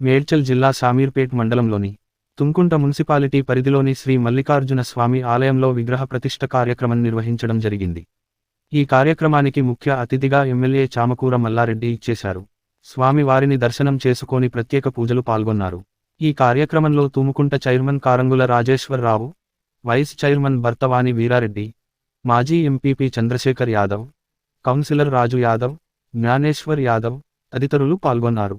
మేడ్చల్ జిల్లా సామీర్పేట్ మండలంలోని తుంకుంట మున్సిపాలిటీ పరిధిలోని శ్రీ మల్లికార్జున స్వామి ఆలయంలో విగ్రహ ప్రతిష్ఠ కార్యక్రమం నిర్వహించడం జరిగింది. ఈ కార్యక్రమానికి ముఖ్య అతిథిగా ఎమ్మెల్యే చామకూర మల్లారెడ్డి ఇచ్చేశారు. స్వామి వారిని దర్శనం చేసుకొని ప్రత్యేక పూజలు పాల్గొన్నారు. ఈ కార్యక్రమంలో Tumukunta chairman Karangula Rajeshwararao vice chairman Bharthavani Veerareddy మాజీ ఎంపీపీ చంద్రశేఖర్ యాదవ్ కౌన్సిలర్ రాజు యాదవ్ జ్ఞానేశ్వర్ యాదవ్ తదితరులు పాల్గొన్నారు.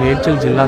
మేడ్చల్ జిల్లా